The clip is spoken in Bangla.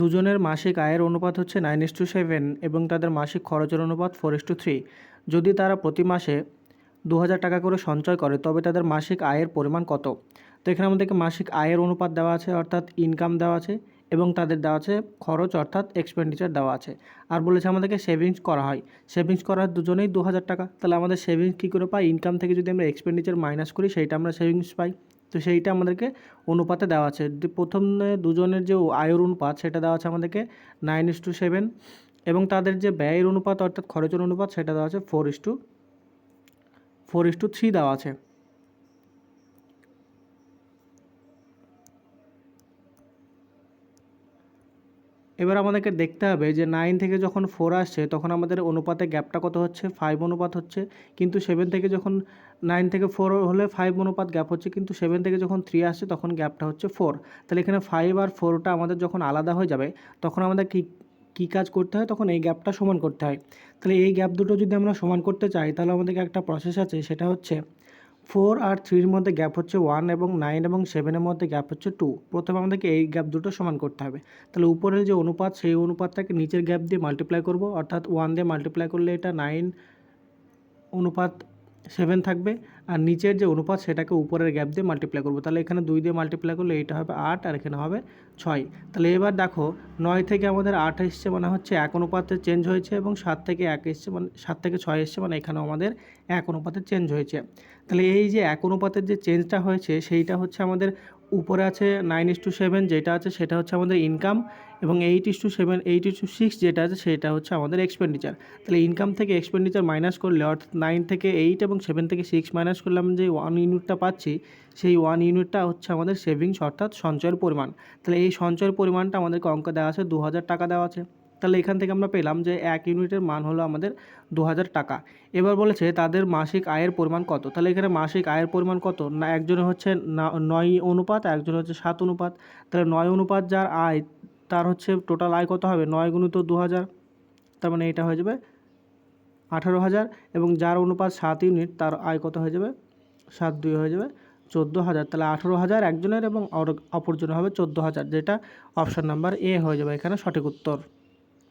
দুজনের মাসিক আয়ের অনুপাত হচ্ছে নাইন ইস টু সেভেন এবং তাদের মাসিক খরচের অনুপাত ফোর ইস টু থ্রি যদি তারা প্রতি মাসে দু হাজার টাকা করে সঞ্চয় করে, তবে তাদের মাসিক আয়ের পরিমাণ কত? তো এখানে আমাদেরকে মাসিক আয়ের অনুপাত দেওয়া আছে, অর্থাৎ ইনকাম দেওয়া আছে এবং তাদের দেওয়া আছে খরচ, অর্থাৎ এক্সপেন্ডিচার দেওয়া আছে। আর বলেছে আমাদেরকে সেভিংস করা হয়। সেভিংস করা হয় দুজনেই দু হাজার টাকা। তাহলে আমাদের সেভিংস কী করে পাই? ইনকাম থেকে যদি আমরা এক্সপেন্ডিচার মাইনাস করি, সেইটা আমরা সেভিংস পাই। তো সেইটা আমাদেরকে অনুপাতে দেওয়া আছে। প্রথম দুজনের যে আয়ের অনুপাত সেটা দেওয়া আছে আমাদেরকে নাইন ইস টু সেভেন এবং তাদের যে ব্যয়ের অনুপাত অর্থাৎ খরচের অনুপাত সেটা দেওয়া আছে four is to four is to three দেওয়া আছে। এবার আমাদেরকে দেখতে হবে যে নাইন থেকে যখন ফোর আসছে, তখন আমাদের অনুপাতে গ্যাপটা কত হচ্ছে? ফাইভ অনুপাত হচ্ছে। কিন্তু সেভেন থেকে যখন নাইন থেকে ফোর হলে ফাইভ অনুপাত গ্যাপ হচ্ছে। কিন্তু সেভেন থেকে যখন থ্রি আসছে, তখন গ্যাপটা হচ্ছে ফোর তাহলে এখানে ফাইভ আর ফোরটা আমাদের যখন আলাদা হয়ে যাবে, তখন আমাদের কী কী কাজ করতে হয়? তখন এই গ্যাপটা সমান করতে হয়। তাহলে এই গ্যাপ দুটো যদি আমরা সমান করতে চাই, তাহলে আমাদেরকে একটা প্রসেস আছে, সেটা হচ্ছে ফোর আর থ্রির মধ্যে গ্যাপ হচ্ছে ওয়ান এবং নাইন এবং সেভেনের মধ্যে গ্যাপ হচ্ছে টু। প্রথমে আমাদেরকে এই গ্যাপ দুটো সমান করতে হবে। তাহলে উপরের যে অনুপাত, সেই অনুপাতটাকে নিচের গ্যাপ দিয়ে মাল্টিপ্লাই করব। অর্থাৎ ওয়ান দিয়ে মাল্টিপ্লাই করলে এটা নাইন অনুপাত সেভেন থাকবে। আর নিচের যে অনুপাত সেটাকে উপরের গ্যাপ দিয়ে মাল্টিপ্লাই করব। তাহলে এখানে দুই দিয়ে মাল্টিপ্লাই করলে এইটা হবে আট আর এখানে হবে ছয়। তাহলে এবার দেখো, নয় থেকে আমাদের আট এসছে মানে হচ্ছে এক অনুপাতে চেঞ্জ হয়েছে এবং সাত থেকে এক এসছে মানে সাত থেকে ছয় এসছে মানে এখানেও আমাদের এক অনুপাতে চেঞ্জ হয়েছে। তাহলে এই যে এক অনুপাতের যে চেঞ্জটা হয়েছে, সেইটা হচ্ছে আমাদের উপরে আছে নাইন ইস টু সেভেন যেটা আছে সেটা হচ্ছে আমাদের ইনকাম এবং eight is to seven eight is to six যেটা আছে সেটা হচ্ছে আমাদের এক্সপেন্ডিচার তাহলে ইনকাম থেকে এক্সপেন্ডিচার মাইনাস করলে অর্থাৎ নাইন থেকে এইট এবং সেভেন থেকে সিক্স মাইনাস করলে আমরা যে ওয়ান ইউনিটটা পাচ্ছি, সেই ওয়ান ইউনিটটা হচ্ছে আমাদের সেভিংস অর্থাৎ সঞ্চয়ের পরিমাণ। তাহলে এই সঞ্চয়ের পরিমাণটা আমাদেরকে অঙ্ক দেওয়া আছে দু হাজার টাকা দেওয়া আছে। তাহলে এখান থেকে আমরা পেলাম যে এক ইউনিটের মান হলো আমাদের দু হাজার টাকা। এবার বলেছে তাদের মাসিক আয়ের পরিমাণ কত? তাহলে এখানে মাসিক আয়ের পরিমাণ কত? না, একজনের হচ্ছে নয় অনুপাত, একজনের হচ্ছে সাত অনুপাত। তাহলে নয় অনুপাত যার আয়, তার হচ্ছে টোটাল আয় কত হবে? নয় গুণিত দু হাজার তার মানে এটা হয়ে যাবে আঠারো হাজার এবং যার অনুপাত সাত ইউনিট, তার আয় কত হয়ে যাবে? সাত দুই হয়ে যাবে, চোদ্দ হাজার। তাহলে আঠেরো হাজার একজনের এবং অপরজনের হবে চোদ্দ হাজার, যেটা অপশান নাম্বার এ হয়ে যাবে এখানে সঠিক উত্তর।